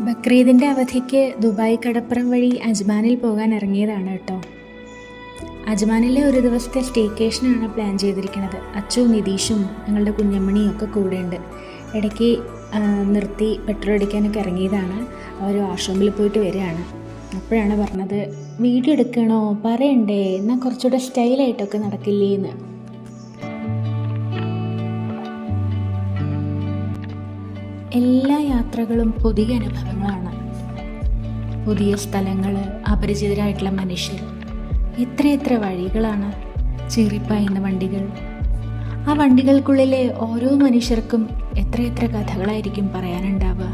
ബക്രീദിന്റെ അവധിക്ക് ദുബായ് കടപ്പുറം വഴി അജ്മാനിൽ പോകാൻ ഇറങ്ങിയതാണ് കേട്ടോ. അജ്മാനിലെ ഒരു ദിവസത്തെ സ്റ്റേക്കേഷനാണ് പ്ലാൻ ചെയ്തിരിക്കുന്നത്. അച്ചു നിതീഷും ഞങ്ങളുടെ കുഞ്ഞമ്മണിയും ഒക്കെ കൂടെയുണ്ട്. ഇടയ്ക്ക് നിർത്തി പെട്രോൾ അടിക്കാനൊക്കെ ഇറങ്ങിയതാണ്. അവർ വാഷ്റൂമിൽ പോയിട്ട് വരികയാണ്. അപ്പോഴാണ് പറഞ്ഞത് വീഡിയോ എടുക്കണോ? പറയണ്ടേ? എന്നാൽ കുറച്ചുകൂടെ സ്റ്റൈലായിട്ടൊക്കെ നടക്കില്ലേ എന്ന് എല്ലാ യാത്രകളും പുതിയ അനുഭവങ്ങളാണ്. പുതിയ സ്ഥലങ്ങൾ അപരിചിതരായിട്ടുള്ള മനുഷ്യർ. എത്രയെത്ര വഴികളാണ് ചീറിപ്പായുന്ന വണ്ടികൾ. ആ വണ്ടികൾക്കുള്ളിലെ ഓരോ മനുഷ്യർക്കും എത്രയെത്ര കഥകളായിരിക്കും പറയാനുണ്ടാവുക.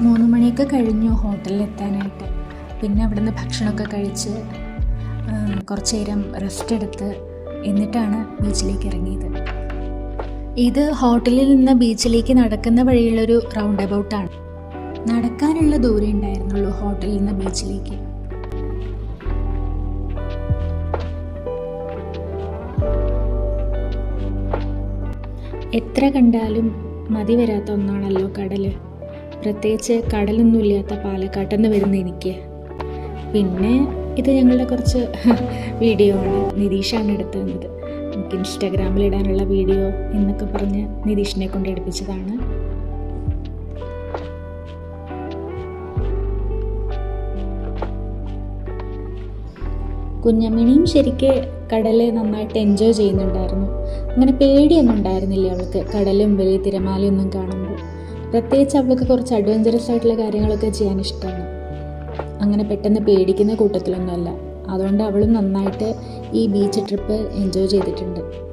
മൂന്ന് മണിയൊക്കെ കഴിഞ്ഞു ഹോട്ടലിൽ എത്താനായിട്ട് പിന്നെ അവിടുന്ന് ഭക്ഷണമൊക്കെ കഴിച്ച് കുറച്ച് നേരം റെസ്റ്റ് എടുത്ത് എന്നിട്ടാണ് ബീച്ചിലേക്ക് ഇറങ്ങിയത്. ഇത് ഹോട്ടലിൽ നിന്ന് ബീച്ചിലേക്ക് നടക്കുന്ന വഴിയുള്ളൊരു റൗണ്ട് അബൌട്ടാണ് നടക്കാനുള്ള ദൂരം ഉണ്ടായിരുന്നുള്ളൂ ഹോട്ടലിൽ നിന്ന് ബീച്ചിലേക്ക്. എത്ര കണ്ടാലും മതി വരാത്ത ഒന്നാണല്ലോ കടൽ. പ്രത്യേകിച്ച് കടലൊന്നുമില്ലാത്ത പാലക്കാട്ടെന്ന് വരുന്ന എനിക്ക്. പിന്നെ ഇത് ഞങ്ങളുടെ കുറച്ച് വീഡിയോ ആണ്. നിരീഷാണ് എടുത്തു തന്നത്. നമുക്ക് ഇൻസ്റ്റാഗ്രാമിൽ ഇടാനുള്ള വീഡിയോ എന്നൊക്കെ പറഞ്ഞ് നിതീഷിനെ കൊണ്ട് എടുപ്പിച്ചതാണ്. കുഞ്ഞമ്മിണിയും ശരിക്ക് കടൽ നന്നായിട്ട് എൻജോയ് ചെയ്യുന്നുണ്ടായിരുന്നു. അങ്ങനെ പേടിയൊന്നും ഉണ്ടായിരുന്നില്ല അവൾക്ക് കടലും വലിയ തിരമാലയൊന്നും കാണുമ്പോൾ. പ്രത്യേകിച്ച് അവൾക്ക് കുറച്ച് അഡ്വഞ്ചറസ് ആയിട്ടുള്ള കാര്യങ്ങളൊക്കെ ചെയ്യാൻ ഇഷ്ടമാണ്. അങ്ങനെ പെട്ടെന്ന് പേടിക്കുന്ന കൂട്ടത്തിലൊന്നുമല്ല. അതുകൊണ്ട് അവളും നന്നായിട്ട് ഈ ബീച്ച് ട്രിപ്പ് എൻജോയ് ചെയ്തിട്ടുണ്ട്.